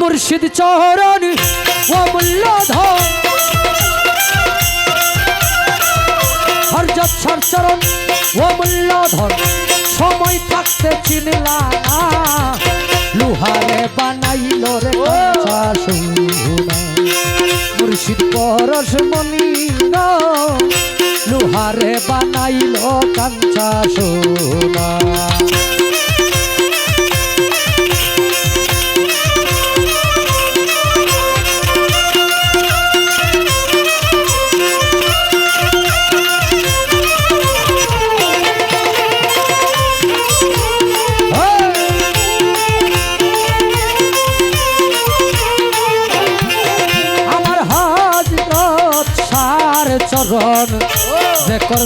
মুর্শিদ চরণ অমূল্য ধন। হরজত সার চরণ অমূল্য ধন। সময় থাকতে চিনলা লোহারে বানাইল রে মুর্শিদ পরশ মনি লোহারে বানাইল কাঞ্চা সোনা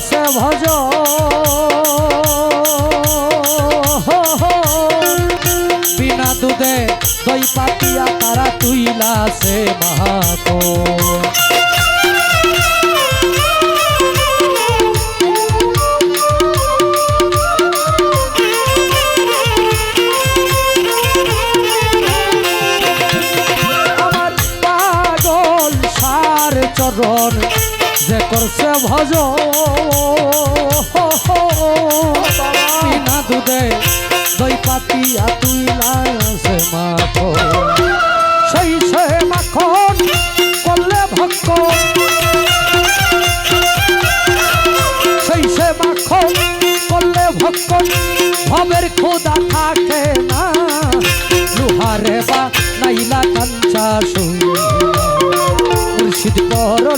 করছে ভজ। বিনা দুধে দই পাতিয়া তারা তুইলা সে মাহাতো চরণ করছে ভজ। বিনা দুধে দই পাতিয়া তুই লাসে মাখো সেই সে মাখন করলে ভক্ত। সেই সে মাখন করলে ভক্ত। ভবের খোদা থাকে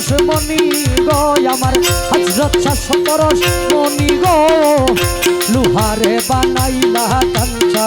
পরশ মনি গো আমার হজরত শাস পরশ মনি গো লুহারে বানাইলা কাঞ্চা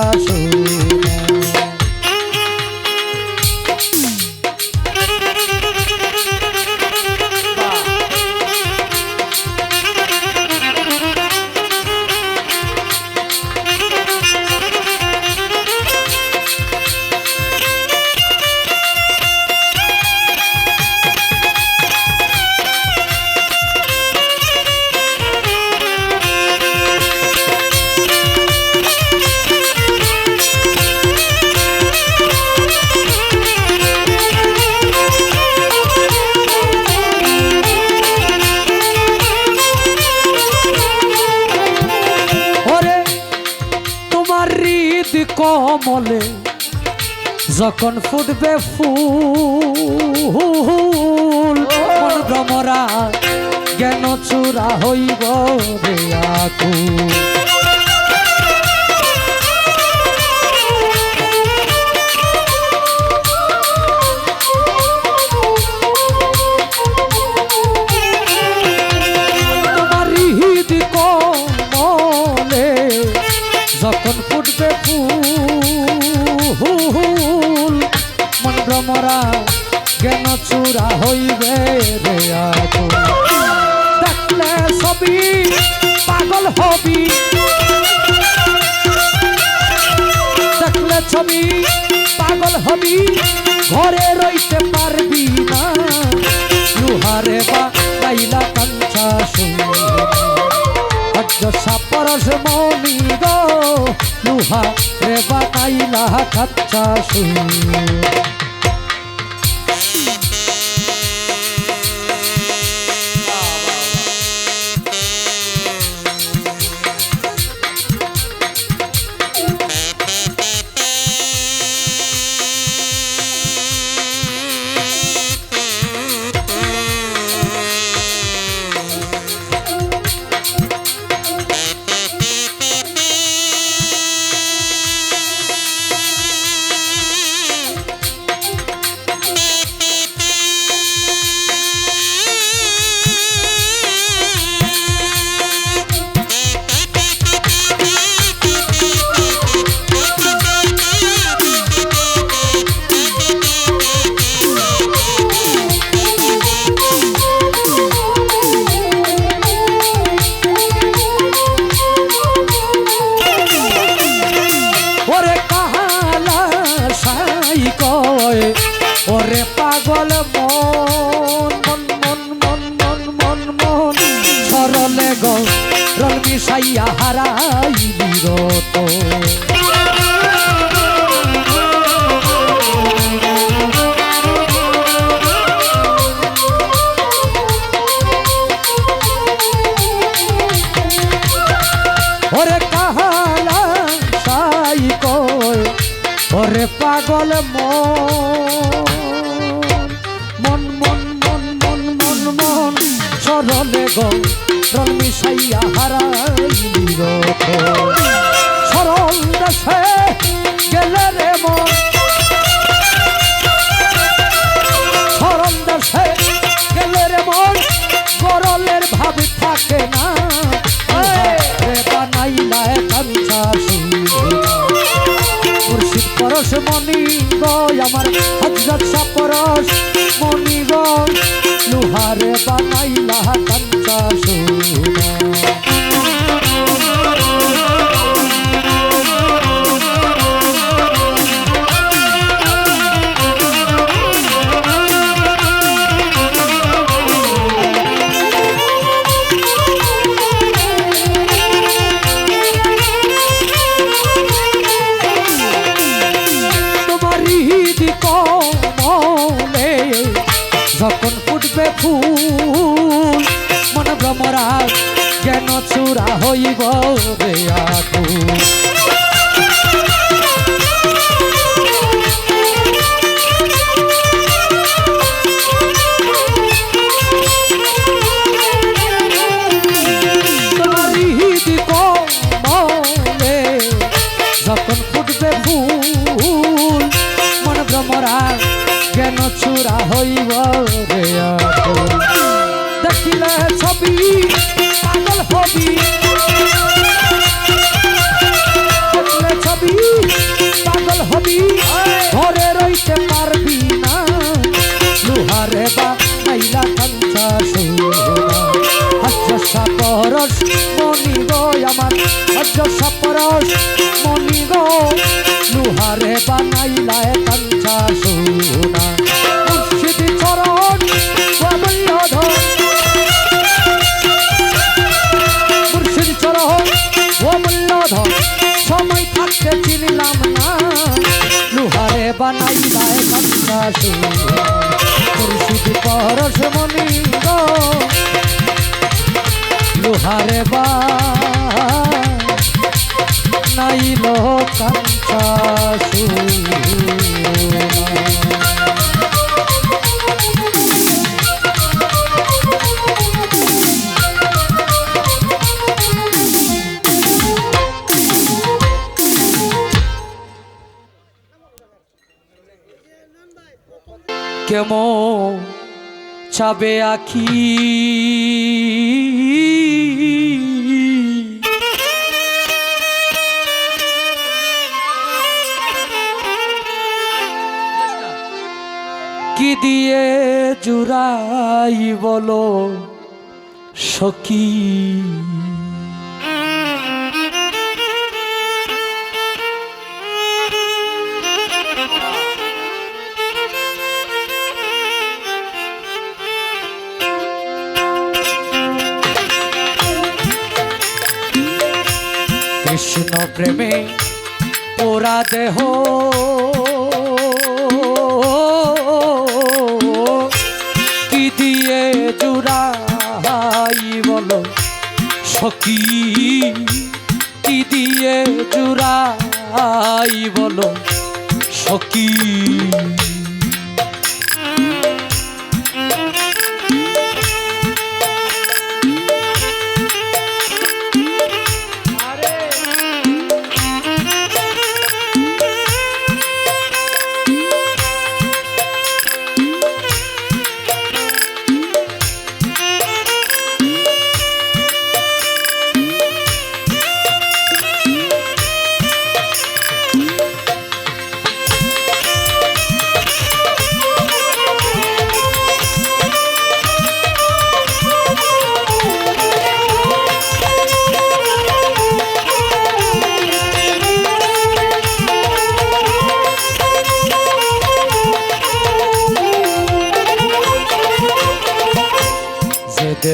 কমলে যখন ফুটবে ফুল মন ভ্রমরা জ্ঞান চূড়া হইব রে আকুল। চূড়া হইবে রে দেখলে ছবি পাগল হবি। দেখলে ছবি পাগল হবি, ঘরে রইতে পারবি না। লুহারে বা কাইলা কাঞ্চা সূর্য সাপরস মনি গো লুহা রে বা কাইলা কাঞ্চা সূর্য গো, রং মিশাইয়া হারাইলি রতন সরল দেশে গেলে রে মন। সরল দেশে গেলে রে মন। গরলের ভাব থাকে না। পরশ মনি গো আমার হজরত শাহ পরশ মনি গো। লোহারে বানাইলা কাঞ্চা সোনা। ফুল। মন ভ্রমরা জ্ঞান চূড়া হইব রে আকুল। চূড়া হইব রে। দেখিলে ছবি পাগল হবি পরশ মনি গো লোহারে বা নাইল কাঞ্চা সোনা কেমন চাবে আখি। কি দিয়ে জুড়াই বলো সখী? কৃষ্ণ প্রেমে পোরা দেহ। কি দিয়ে জুড়াই বলো সখী? কি দিয়ে জুড়াই বলো সখী?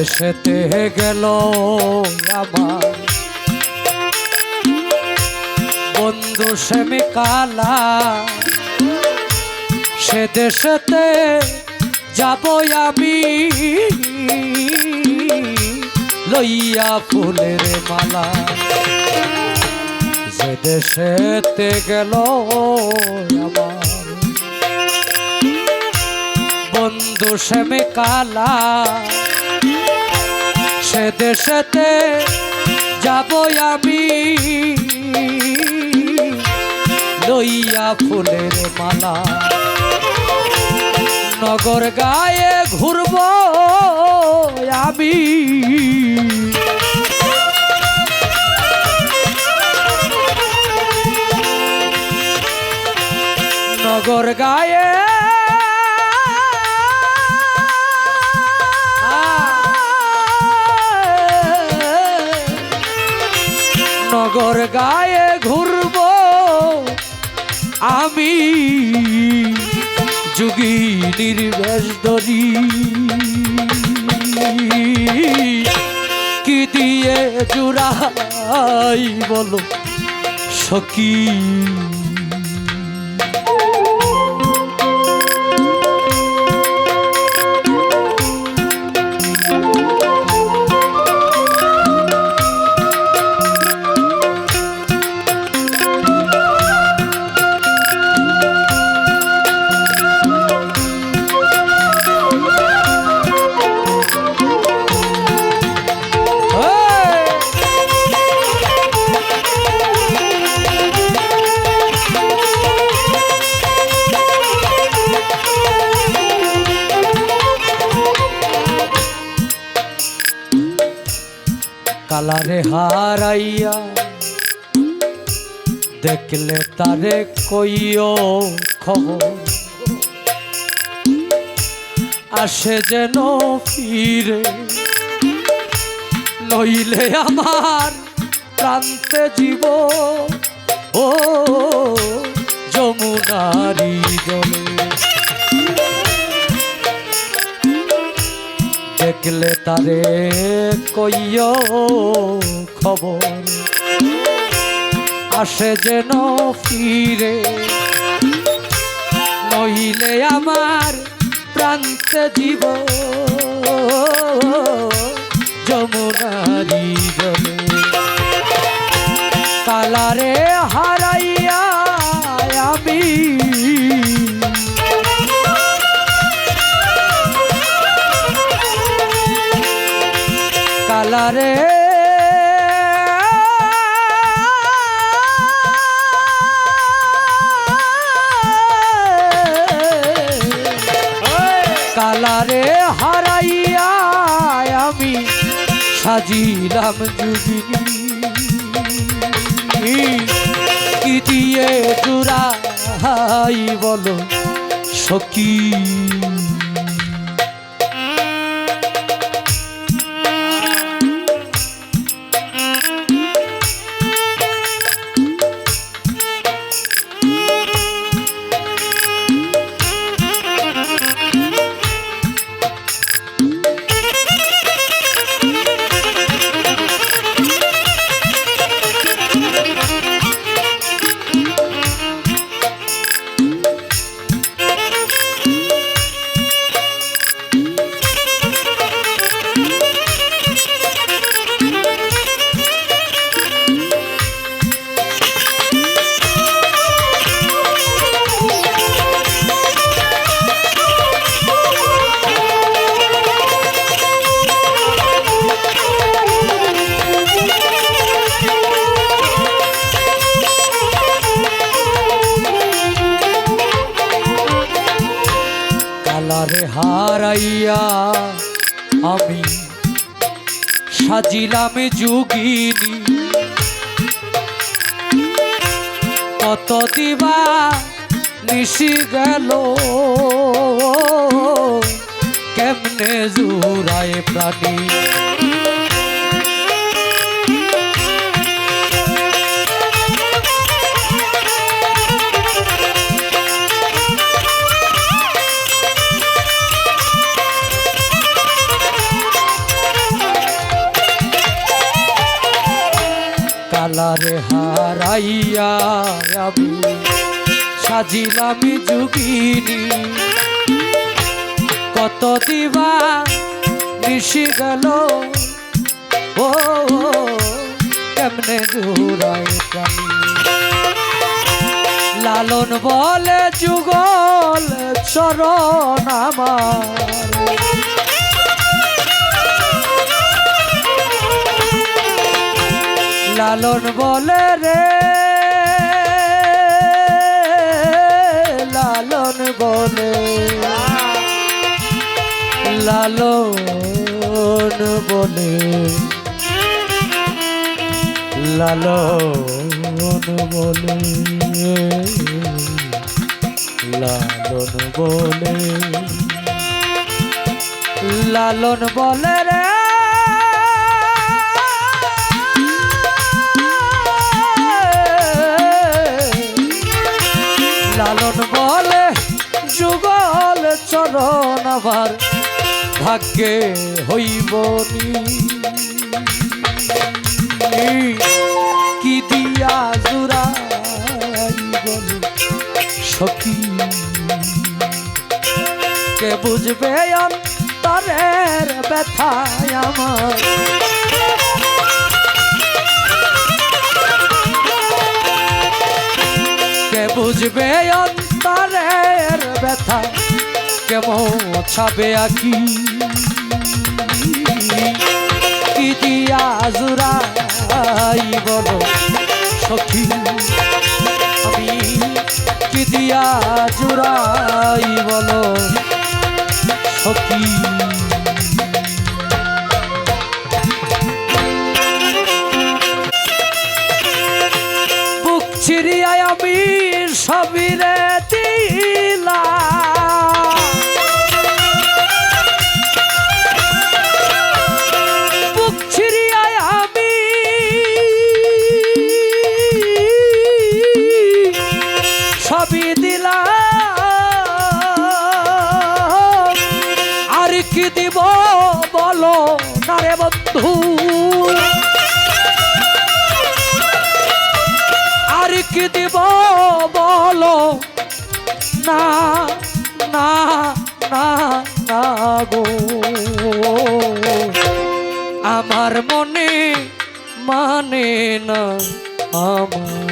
দেশেতে গেল আমার বন্ধু সেমি কালা সে দেশেতে যাব আমি। লইয়া ফুলের মালা যে দেশেতে গেল আমার বন্ধু শ্যামে কালা সে দেশেতে যাব আমি। লইয়া ফুলের মালা। নগর গায়ে ঘুরব আমি। নগর গায়ে নগর গায়ে ঘুরব। আমি যুগী নির্বেশ ধরি কি দিয়ে জুড়াই বলো সখী? দেখলে তারে কইও খবর। আসে যেন ফিরে নইলে আমার প্রান্তে জীব। ও, যমুনারি জলে। দেখলে তারে কইও খবর। আসে যেন ফিরে। নইলে আমার প্রান্তে জীব যমুনারি জলে। কালারে হারাইয়া আমি। কালারে কালারে হারাইয়া আমি সাজিলাম যদি কি দিয়ে জুড়াই বলো সখী? হারাইয়া আমি সাজিলাম যুগিনী। কত দিবা নিশি গেল কেমনে জুড়ায় প্রাণী? কালারে হারাইয়া আমি সাজিলাম যুগিনী। কত দিবা নিশি গেল। ও কেমনে প্রাণী লালন বলে যুগল চরণ আমার। লালন বলে রে। লালন বলে। লালন বলে। লালন বলে। লালন বলে। লালন বলে রে। লালন বলে, যুগল চরণ আবার ভাগ্যে হইব কি দিয়া বল সখী? কে বুঝবে অন্তরের ব্যথায় আমার? বুঝবে অন্তরের ব্যথা। কেমন ছাবে আকি। কি দিয়া জুড়াই বলো সখী? আমি কি দিয়া জুড়াই বলো সখী? গো। আমার মনে মানে না আমার।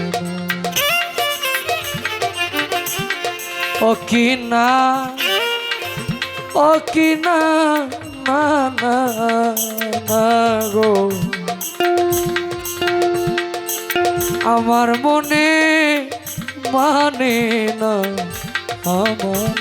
ও কি না, ও কি না না না গো। আমার মনে মানে না আমার।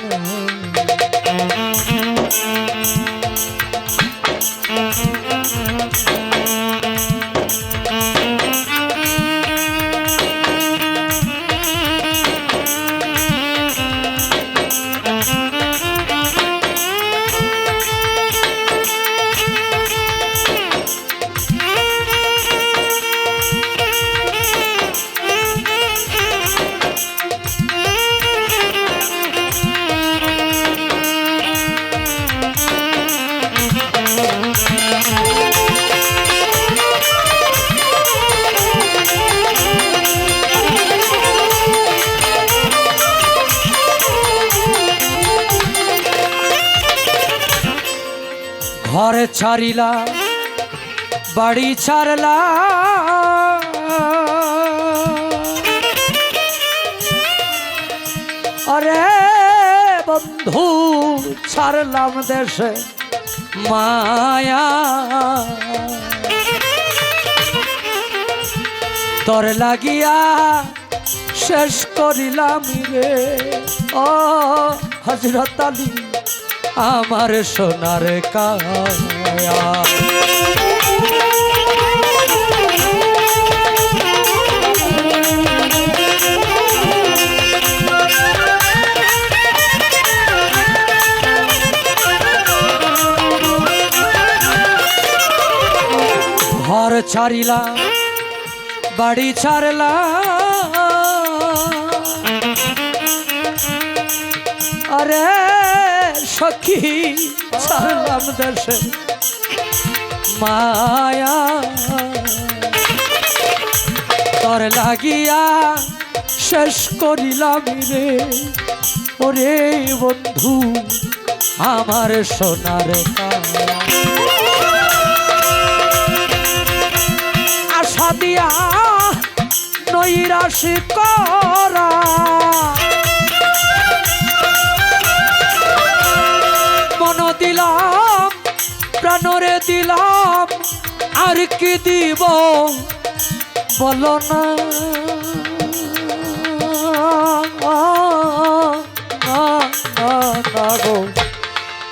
ছাড়িলা, বাড়ি ছাড়লা। আরে বন্ধু, ছাড়লাম দেশে মায়া। তোর লাগিয়া শেষ করিলাম রে। ও হজরত আলী। আমার সোনার কায়া। ঘর ছাড়িলাম বাড়ি ছাড়লাম আরে সখী ছাড়লাম দেশে মায়া। তোর লাগিয়া শেষ করিলাম রে, ওরে বন্ধু, আমার সোনার আশা দিয়া নৈরাশ করা। দিলাম আর কি দিব বলো না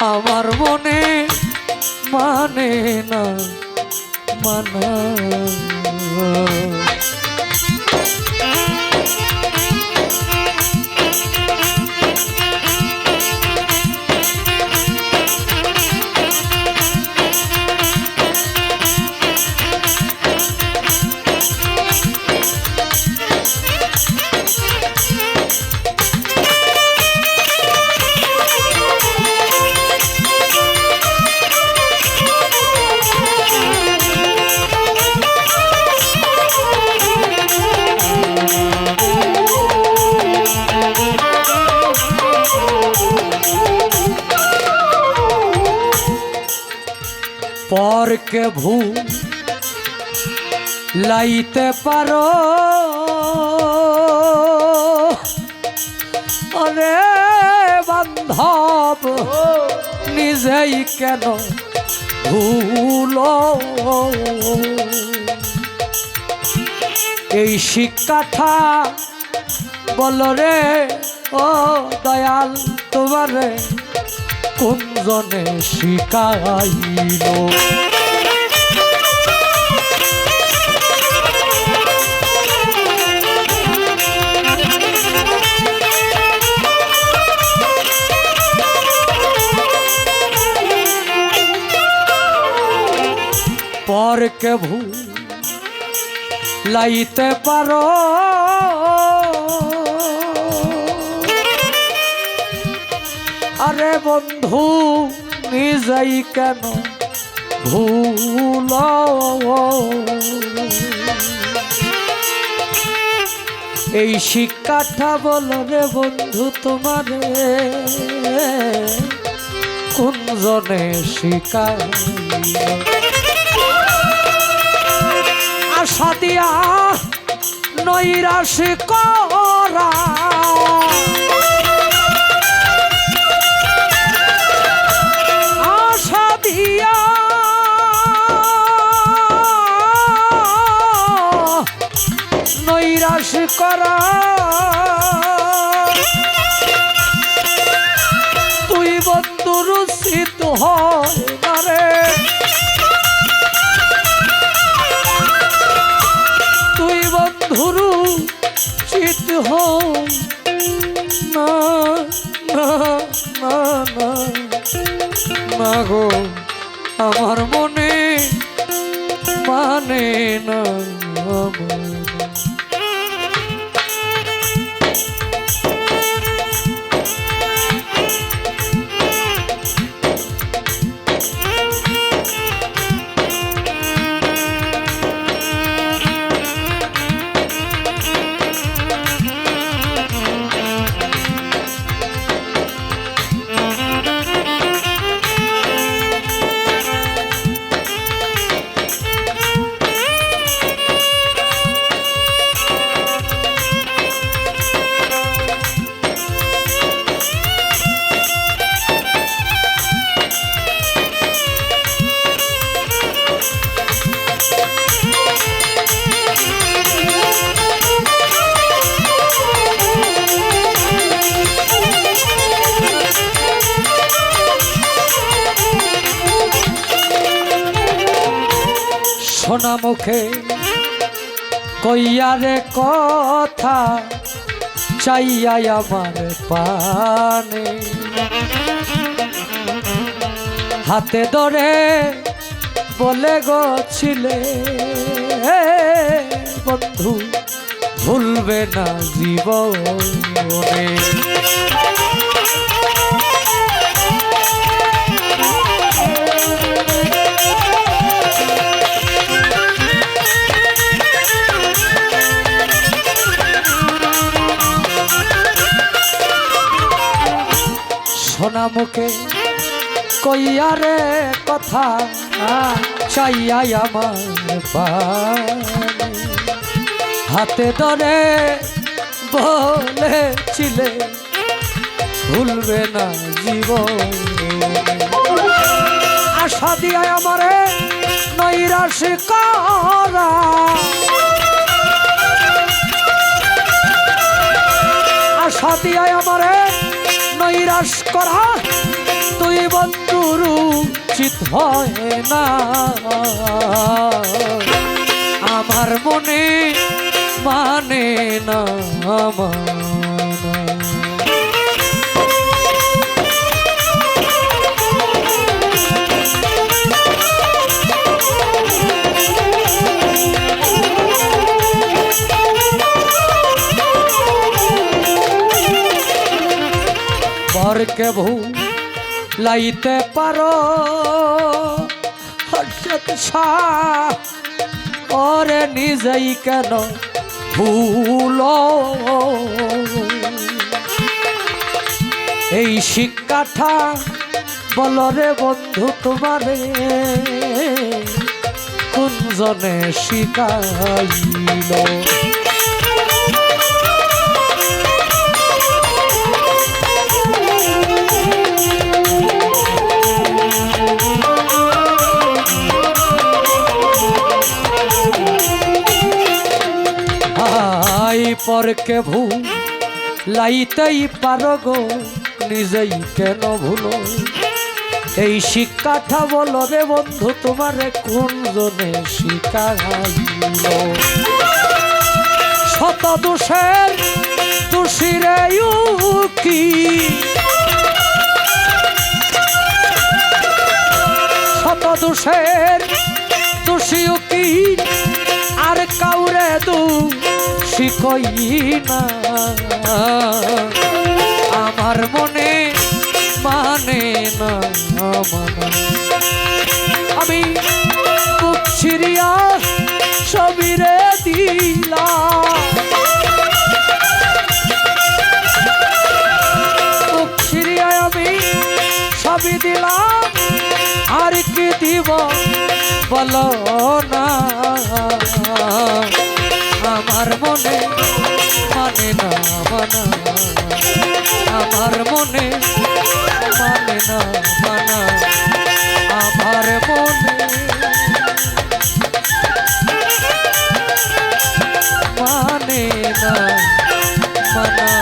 আমার মনে মানে না মানা পরকে ভূ। লাইতে পারো। অরে বান্ধব, নিজেই কেন ভুল? এই শিক্ষাটা বল রে, ও দয়াল, তোমারে কোন জনে শিখাইল পরকে ভূ লাইতে পারো। আরে বন্ধু, নিজেই কেন ভুল? এই শিক্ষাটা বলো রে বন্ধু তোমারে কোন জনে আশা দিয়া নৈরাশ করা। আশা দিয়া নৈরাশ করা। তুই বন্ধুর শীত হয় না না না না না গো আমার কইয়ারে কথা চাইয়া আমার পানে। হাতে ধরে বলে গছিলে বন্ধু ভুলবে না জীবনে। সোনা মুখে কইয়ারে কথা চাইয়া আমার হাতে ধরে বলেছিলে, ভুলবে না জীবন। আশা দিয়া আমারে নৈরাশ করা। আশা দিয়া আমারে নৈরাশ করা তুই বন্ধুর উচিত হয় না আমার মনে মানে না মানা। পরকে ভূ লাইতে পারো। হঠাৎ ওরে নিজেই কেন ভুল? এই শিক্ষাটা বলো রে বন্ধু তোমারে কোনজনে শিখাইল? হাই পরকে ভু লাইতেই পারো গো, নিজেই কেন ভুলো? এই শিক্ষাটা বলো রে বন্ধু, তোমারে কোন জনে শিখাইল? শত দোষের দোষীরে কি? শত দোষের দোষীও কি? আর কাউরে দু শিকই না? আমার মনে মানে না মানা মনে মানে না মানা। আমার মনে মানে না মানা। আমার মনে। মানে না মানা।